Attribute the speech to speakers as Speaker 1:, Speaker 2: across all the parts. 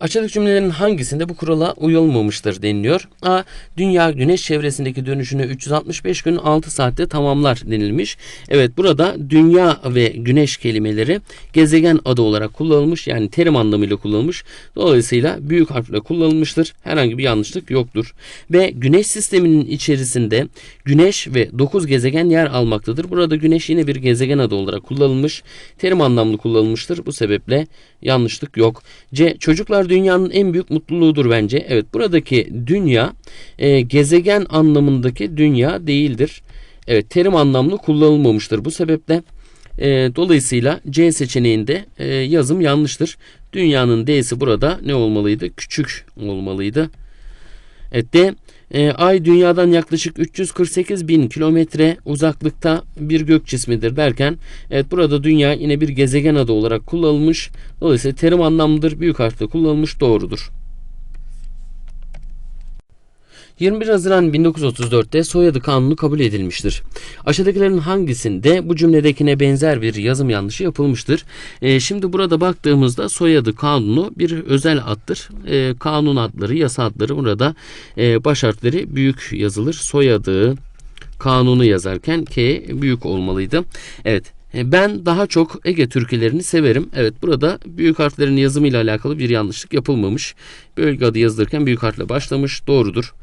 Speaker 1: Aşağıdaki cümlelerin hangisinde bu kurala uyulmamıştır deniliyor. A. Dünya güneş çevresindeki dönüşünü 365 gün 6 saatte tamamlar denilmiş. Evet burada dünya ve güneş kelimeleri gezegen adı olarak kullanılmış. Yani terim anlamıyla kullanılmış. Dolayısıyla büyük harfle kullanılmıştır. Herhangi bir yanlışlık yoktur. Ve güneş sisteminin içerisinde güneş ve 9 gezegen yer almaktadır. Burada güneş yine bir gezegen adı olarak kullanılmış. Terim anlamlı kullanılmıştır. Bu sebeple yanlışlık yok. C. Çocuklar dünyanın en büyük mutluluğudur bence. Evet buradaki dünya e, gezegen anlamındaki dünya değildir. Evet terim anlamlı kullanılmamıştır bu sebeple. E, dolayısıyla C seçeneğinde e, yazım yanlıştır. Dünyanın D'si burada ne olmalıydı? Küçük olmalıydı. Evet D. e, Ay dünyadan yaklaşık 348 bin kilometre uzaklıkta bir gök cismidir derken evet burada dünya yine bir gezegen adı olarak kullanılmış. Dolayısıyla terim anlamlıdır. Büyük harfle kullanılmış doğrudur. 21 Haziran 1934'te soyadı kanunu kabul edilmiştir. Aşağıdakilerin hangisinde bu cümledekine benzer bir yazım yanlışı yapılmıştır? Ee, şimdi burada baktığımızda soyadı kanunu bir özel addır. Ee, kanun adları, yasa adları burada e, baş harfleri büyük yazılır. Soyadı, kanunu yazarken K büyük olmalıydı. Evet. E, Ben daha çok Ege türkülerini severim. Evet burada büyük harflerin yazımıyla alakalı bir yanlışlık yapılmamış. Bölge adı yazılırken büyük harfle başlamış. Doğrudur.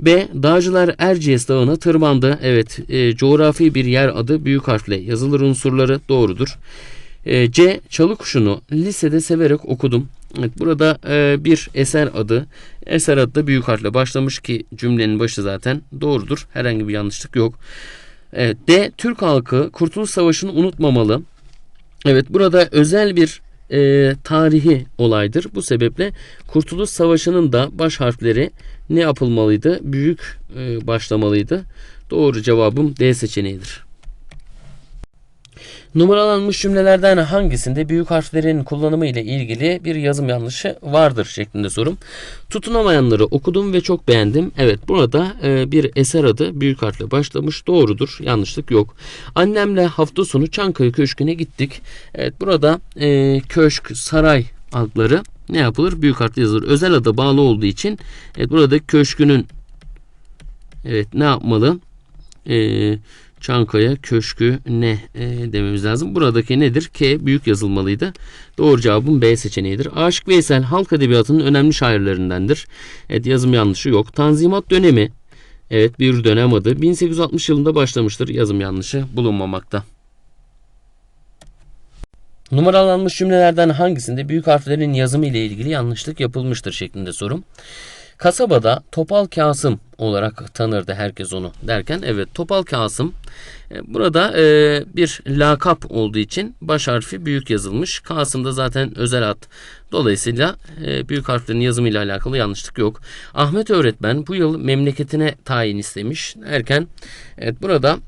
Speaker 1: B. Dağcılar Erciyes Dağı'na tırmandı. Evet e, coğrafi bir yer adı büyük harfle yazılır unsurları doğrudur. E, C. Çalı kuşunu lisede severek okudum. Evet, burada e, bir eser adı. Eser adı da büyük harfle başlamış ki cümlenin başı zaten doğrudur. Herhangi bir yanlışlık yok. Evet, D. Türk halkı Kurtuluş Savaşı'nı unutmamalı. Evet burada özel bir e, tarihi olaydır. Bu sebeple Kurtuluş Savaşı'nın da baş harfleri ne yapılmalıydı? Büyük e, başlamalıydı. Doğru cevabım D seçeneğidir. Numaralanmış cümlelerden hangisinde büyük harflerin kullanımı ile ilgili bir yazım yanlışı vardır şeklinde sorum. Tutunamayanları okudum ve çok beğendim. Evet burada e, bir eser adı büyük harfle başlamış. Doğrudur. Yanlışlık yok. Annemle hafta sonu Çankaya Köşkü'ne gittik. Evet burada e, köşk, saray adları ne yapılır? Büyük harfle yazılır. Özel ada bağlı olduğu için evet burada köşkünün evet ne yapmalı? Eee Çankaya Köşkü ne e, dememiz lazım. Buradaki nedir? K büyük yazılmalıydı. Doğru cevabım B seçeneğidir. Aşık Veysel halk edebiyatının önemli şairlerindendir. Evet yazım yanlışı yok. Tanzimat dönemi evet bir dönem adı. 1860 yılında başlamıştır. Yazım yanlışı bulunmamakta. Numaralanmış cümlelerden hangisinde büyük harflerin yazımı ile ilgili yanlışlık yapılmıştır şeklinde sorum. Kasabada Topal Kasım olarak tanırdı herkes onu derken evet Topal Kasım e, burada e, bir lakap olduğu için baş harfi büyük yazılmış. Kasım da zaten özel ad. Dolayısıyla e, büyük harflerin yazımıyla alakalı yanlışlık yok. Ahmet öğretmen bu yıl memleketine tayin istemiş derken evet burada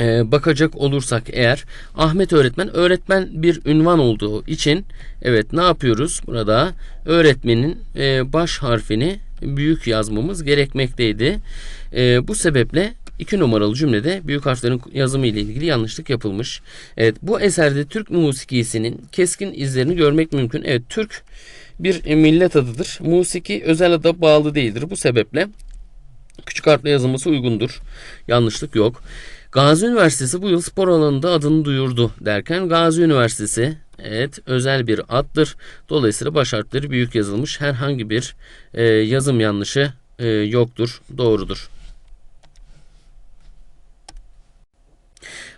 Speaker 1: ee, bakacak olursak eğer Ahmet öğretmen öğretmen bir ünvan olduğu için evet ne yapıyoruz burada öğretmenin e, baş harfini büyük yazmamız gerekmekteydi. E, bu sebeple iki numaralı cümlede büyük harflerin yazımı ile ilgili yanlışlık yapılmış. Evet bu eserde Türk musikisinin keskin izlerini görmek mümkün. Evet Türk bir millet adıdır. Musiki özel ada bağlı değildir. Bu sebeple küçük harfle yazılması uygundur. Yanlışlık yok. Gazi Üniversitesi bu yıl spor alanında adını duyurdu derken Gazi Üniversitesi evet özel bir addır. Dolayısıyla baş harfleri büyük yazılmış. Herhangi bir e, yazım yanlışı e, yoktur. Doğrudur.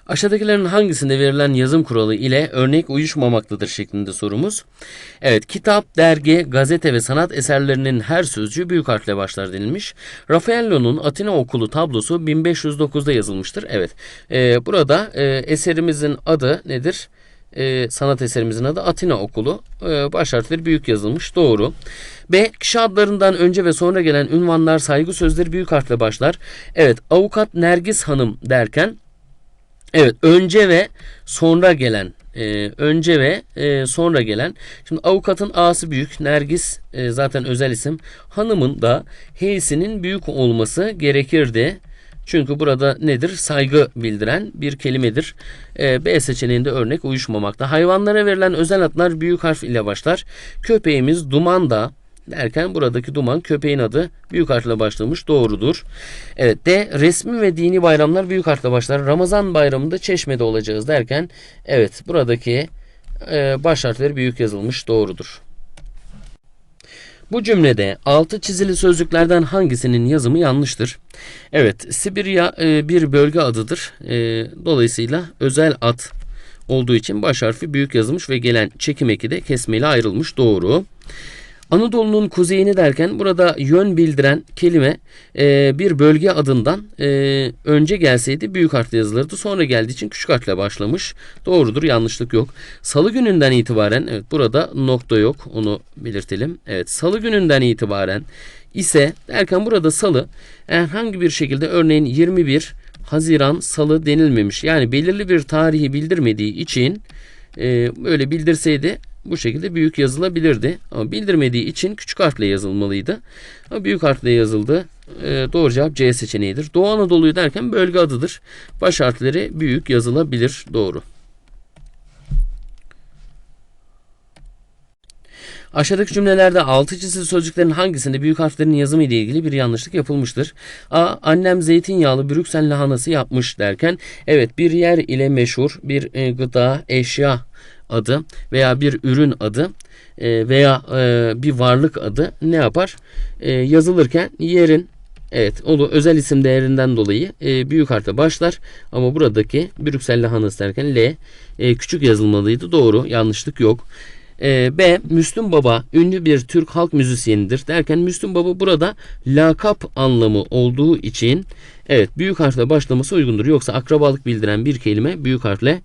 Speaker 1: Aşağıdakilerin hangisinde verilen yazım kuralı ile örnek uyuşmamaktadır şeklinde sorumuz. Evet, kitap, dergi, gazete ve sanat eserlerinin her sözcüğü büyük harfle başlar denilmiş. Raffaello'nun Atina Okulu tablosu 1509'da yazılmıştır. Evet, e, burada e, eserimizin adı nedir? E, sanat eserimizin adı Atina Okulu. E, baş harfleri büyük yazılmış. Doğru. B. Kişi adlarından önce ve sonra gelen ünvanlar, saygı sözleri büyük harfle başlar. Evet, avukat Nergis Hanım derken Evet önce ve sonra gelen e, önce ve e, sonra gelen şimdi avukatın A'sı büyük Nergis e, zaten özel isim hanımın da H'sinin büyük olması gerekirdi. Çünkü burada nedir? Saygı bildiren bir kelimedir. E, B seçeneğinde örnek uyuşmamakta. Hayvanlara verilen özel adlar büyük harf ile başlar. Köpeğimiz Duman da derken buradaki duman köpeğin adı büyük harfle başlamış doğrudur. Evet D resmi ve dini bayramlar büyük harfle başlar. Ramazan bayramında Çeşme'de olacağız derken evet buradaki e, baş harfleri büyük yazılmış doğrudur. Bu cümlede altı çizili sözcüklerden hangisinin yazımı yanlıştır? Evet, Sibirya e, bir bölge adıdır. E, dolayısıyla özel ad olduğu için baş harfi büyük yazılmış ve gelen çekim eki de kesmeyle ayrılmış. Doğru. Anadolu'nun kuzeyini derken burada yön bildiren kelime e, bir bölge adından e, önce gelseydi büyük harfle yazılırdı. Sonra geldiği için küçük harfle başlamış. Doğrudur yanlışlık yok. Salı gününden itibaren evet burada nokta yok onu belirtelim. Evet salı gününden itibaren ise derken burada salı herhangi bir şekilde örneğin 21 Haziran salı denilmemiş. Yani belirli bir tarihi bildirmediği için e, böyle bildirseydi bu şekilde büyük yazılabilirdi. Ama bildirmediği için küçük harfle yazılmalıydı. Ama büyük harfle yazıldı. E, doğru cevap C seçeneğidir. Doğu Anadolu'yu derken bölge adıdır. Baş harfleri büyük yazılabilir. Doğru. Aşağıdaki cümlelerde altı çizili sözcüklerin hangisinde büyük harflerin yazımı ile ilgili bir yanlışlık yapılmıştır? A. Annem zeytinyağlı Brüksel lahanası yapmış derken evet bir yer ile meşhur bir e, gıda, eşya adı veya bir ürün adı e, veya e, bir varlık adı ne yapar? Yazılırken yerin Evet, o da özel isim değerinden dolayı e, büyük harfle başlar. Ama buradaki Brüksel lahanası derken L e, küçük yazılmalıydı. Doğru, yanlışlık yok. E, B. Müslüm Baba ünlü bir Türk halk müzisyenidir derken Müslüm Baba burada lakap anlamı olduğu için evet büyük harfle başlaması uygundur. Yoksa akrabalık bildiren bir kelime büyük harfle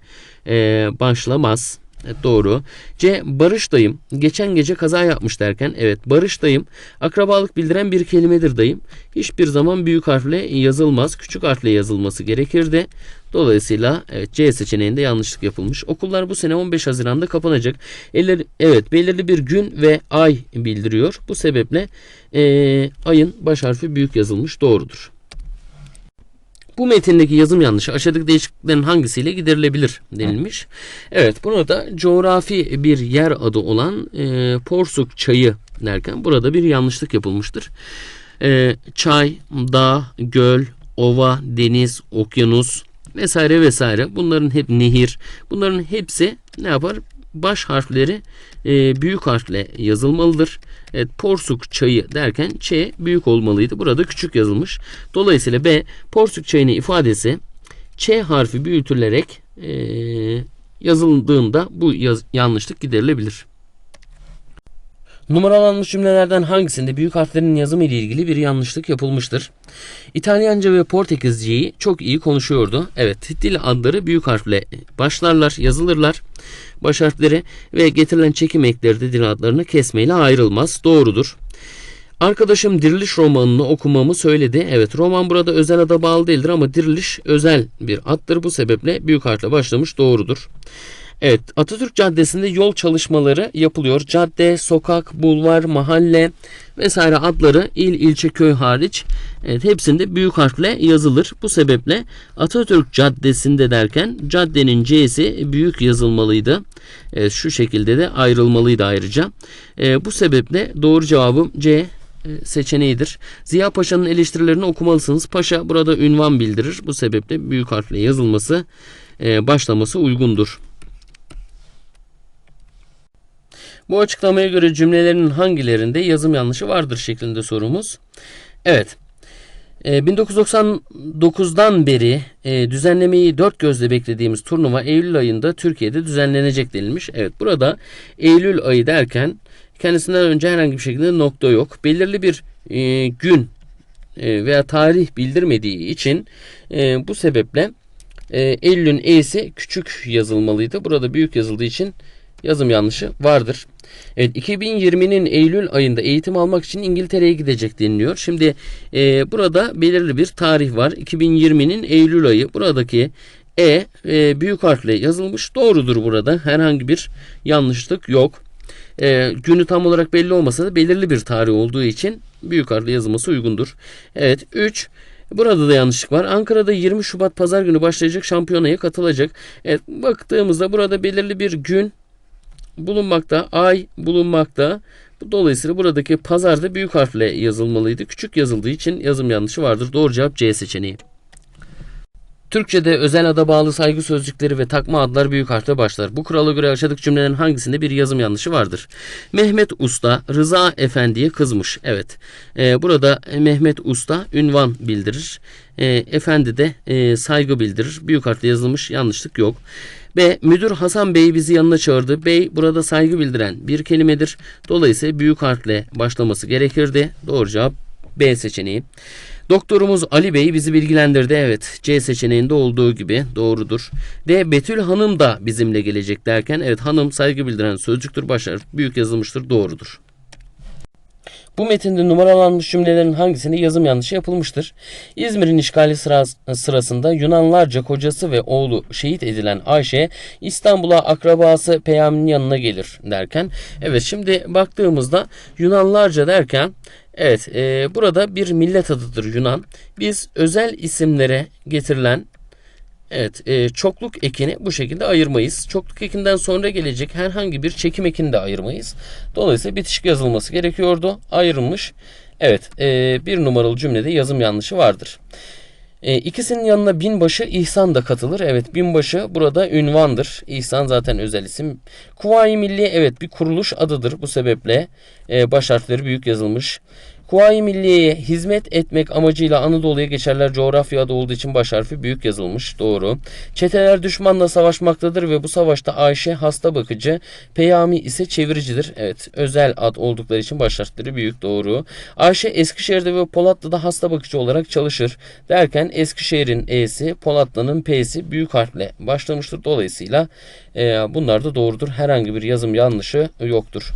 Speaker 1: e, başlamaz. Doğru. C. Barış dayım. Geçen gece kaza yapmış derken evet Barış dayım akrabalık bildiren bir kelimedir dayım. Hiçbir zaman büyük harfle yazılmaz. Küçük harfle yazılması gerekirdi. Dolayısıyla evet C seçeneğinde yanlışlık yapılmış. Okullar bu sene 15 Haziran'da kapanacak. Eller, evet belirli bir gün ve ay bildiriyor. Bu sebeple e, ayın baş harfi büyük yazılmış doğrudur. Bu metindeki yazım yanlışı aşağıdaki değişikliklerin hangisiyle giderilebilir denilmiş. Evet burada coğrafi bir yer adı olan e, Porsuk çayı derken burada bir yanlışlık yapılmıştır. E, çay, dağ, göl, ova, deniz, okyanus vesaire vesaire bunların hep nehir bunların hepsi ne yapar? Baş harfleri e, büyük harfle yazılmalıdır. Evet, porsuk çayı derken Ç büyük olmalıydı. Burada küçük yazılmış. Dolayısıyla B porsuk çayının ifadesi Ç harfi büyütülerek e, yazıldığında bu yaz, yanlışlık giderilebilir. Numaralanmış cümlelerden hangisinde büyük harflerin yazımı ile ilgili bir yanlışlık yapılmıştır? İtalyanca ve Portekizceyi çok iyi konuşuyordu. Evet, dil adları büyük harfle başlarlar, yazılırlar. Baş harfleri ve getirilen çekim ekleri de dil adlarını kesmeyle ayrılmaz. Doğrudur. Arkadaşım Diriliş romanını okumamı söyledi. Evet roman burada özel ada bağlı değildir ama Diriliş özel bir addır. Bu sebeple büyük harfle başlamış doğrudur. Evet Atatürk Caddesi'nde yol çalışmaları yapılıyor. Cadde, sokak, bulvar, mahalle vesaire adları il, ilçe, köy hariç evet, hepsinde büyük harfle yazılır. Bu sebeple Atatürk Caddesi'nde derken caddenin C'si büyük yazılmalıydı. Evet, şu şekilde de ayrılmalıydı ayrıca. E, bu sebeple doğru cevabım C e, seçeneğidir. Ziya Paşa'nın eleştirilerini okumalısınız. Paşa burada ünvan bildirir. Bu sebeple büyük harfle yazılması, e, başlaması uygundur. Bu açıklamaya göre cümlelerin hangilerinde yazım yanlışı vardır şeklinde sorumuz. Evet. 1999'dan e, beri e, düzenlemeyi dört gözle beklediğimiz turnuva Eylül ayında Türkiye'de düzenlenecek denilmiş. Evet burada Eylül ayı derken kendisinden önce herhangi bir şekilde nokta yok. Belirli bir e, gün veya tarih bildirmediği için bu sebeple Eylül'ün E'si küçük yazılmalıydı. Burada büyük yazıldığı için yazım yanlışı vardır. Evet 2020'nin Eylül ayında eğitim almak için İngiltere'ye gidecek deniliyor. Şimdi e, burada belirli bir tarih var. 2020'nin Eylül ayı. Buradaki E, e büyük harfle yazılmış. Doğrudur burada. Herhangi bir yanlışlık yok. E, günü tam olarak belli olmasa da belirli bir tarih olduğu için büyük harfle yazılması uygundur. Evet 3 Burada da yanlışlık var. Ankara'da 20 Şubat pazar günü başlayacak şampiyonaya katılacak. Evet baktığımızda burada belirli bir gün bulunmakta, ay bulunmakta. Dolayısıyla buradaki pazarda büyük harfle yazılmalıydı. Küçük yazıldığı için yazım yanlışı vardır. Doğru cevap C seçeneği. Türkçe'de özel ada bağlı saygı sözcükleri ve takma adlar büyük harfle başlar. Bu kurala göre aşağıdaki cümlelerin hangisinde bir yazım yanlışı vardır? Mehmet Usta Rıza Efendi'ye kızmış. Evet. Ee, burada Mehmet Usta ünvan bildirir. Ee, efendi de e, saygı bildirir. Büyük harfle yazılmış yanlışlık yok. B. Müdür Hasan Bey bizi yanına çağırdı. Bey burada saygı bildiren bir kelimedir. Dolayısıyla büyük harfle başlaması gerekirdi. Doğru cevap B seçeneği. Doktorumuz Ali Bey bizi bilgilendirdi. Evet C seçeneğinde olduğu gibi doğrudur. D. Betül Hanım da bizimle gelecek derken evet hanım saygı bildiren sözcüktür. Başar büyük yazılmıştır. Doğrudur. Bu metinde numaralanmış cümlelerin hangisinde yazım yanlışı yapılmıştır? İzmir'in işgali sıras- sırasında Yunanlarca kocası ve oğlu şehit edilen Ayşe İstanbul'a akrabası Peyami'nin yanına gelir derken evet şimdi baktığımızda Yunanlarca derken evet e, burada bir millet adıdır Yunan. Biz özel isimlere getirilen Evet, e, çokluk ekini bu şekilde ayırmayız. Çokluk ekinden sonra gelecek herhangi bir çekim ekini de ayırmayız. Dolayısıyla bitişik yazılması gerekiyordu. Ayrılmış. Evet, e, bir numaralı cümlede yazım yanlışı vardır. E, ikisinin yanına binbaşı İhsan da katılır. Evet binbaşı burada ünvandır. İhsan zaten özel isim. Kuvayi Milliye evet bir kuruluş adıdır. Bu sebeple e, baş harfleri büyük yazılmış. Kuvayi Milliye'ye hizmet etmek amacıyla Anadolu'ya geçerler coğrafya adı olduğu için baş harfi büyük yazılmış. Doğru. Çeteler düşmanla savaşmaktadır ve bu savaşta Ayşe hasta bakıcı, Peyami ise çeviricidir. Evet özel ad oldukları için baş harfleri büyük. Doğru. Ayşe Eskişehir'de ve Polatlı'da hasta bakıcı olarak çalışır. Derken Eskişehir'in E'si, Polatlı'nın P'si büyük harfle başlamıştır. Dolayısıyla e, bunlar da doğrudur. Herhangi bir yazım yanlışı yoktur.